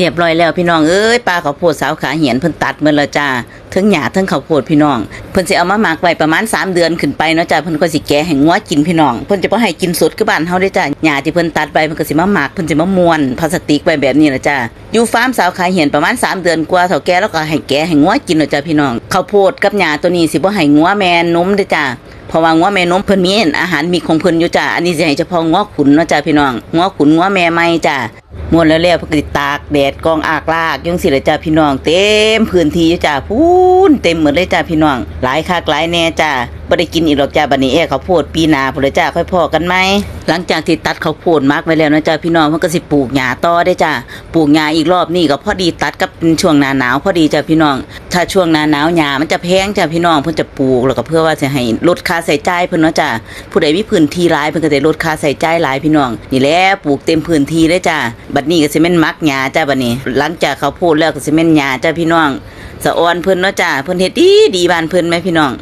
เรียบร้อยแล้วพี่น้องเอ้ยปลาข้าวโพดสาวขาเหียนเพิ่นตัดหมดแล้วจ้าทั้งหญ้าทั้งข้าวโพดพี่น้องเพิ่นสิเอามาหมักไว้ประมาณ 3 เดือนขึ้นไปเนาะจ้าเพิ่นก็สิแกะให้งัวกินพี่น้องเพิ่นจะบ่ให้กินสดคือบ้านเฮาเด้จ้าหญ้าที่เพิ่นตัดไว้เพิ่นก็สิมาหมักเพิ่นสิมาม้วนพลาสติกไว้แบบนี้ล่ะจ้าอยู่ฟาร์มสาวขาเหียนประมาณ 3 เดือนกว่าเฒ่าแก่แล้วก็ให้แกะให้งัวกินเนาะจ้าพี่น้องข้าวโพดกับหญ้าตัวนี้สิบ่ให้งัวแม่นมเด้จ้าเพราะว่างัวแม่นมเพิ่นมีอาหารมีของเพิ่นอยู่จ้าอันนี้สิให้เฉพาะงัวขุนเนาะจ้าพี่น้องงัวขุนงัวแม่ใหม่จ้าม้วนแล้วแล้วเพิ่นก็สิตากแดดกองอากลากจังซี่เลยจ้าพี่น้อง เต็มพื้นที่อยู่จ้าพูนเต็มหมดเลยจ้าพี่น้อง หลายคักหลายแน่จ้าบ่ได้กินอีกหรอกจ้าบัดนี้แอ้ข้าวโพดปีหนาพุ่นเลยจ้าค่อยพอกันไหมหลังจากที่ตัดข้าวโพดมักไว้แล้วนะจ้าพี่น้องเพิ่นก็สิปลูกหญ้าต่อได้จ้าปลูกหญ้าอีกรอบนี้ก็พอดีตัดกับช่วงหน้าหนาวพอดีจ้าพี่น้อง ถ้าช่วงหน้าหนาวหญ้ามันจะแพงจ้าพี่น้องเพิ่นจะปลูกแล้วก็เพื่อว่าจะให้ลดค่าใช้จ่ายเพิ่นเนาะจ้าผู้ใดมีพื้นที่หลายเพิ่นก็จะลดค่าใช้จ่ายหลายพี่น้อง นี่แหละปลูกเต็มพื้นที่เลยจ้าบัดนี้ก็สิแม่นมักหญ้าจ้าบัดนี้ หลังจากเขาพูดแล้วก็สิแม่นหญ้าจ้าพี่น้องสะออนเพิ่นเนาะจ้าเพิ่นเฮ็ดดีดีบ้านเพิ่นไหมพี่น้อง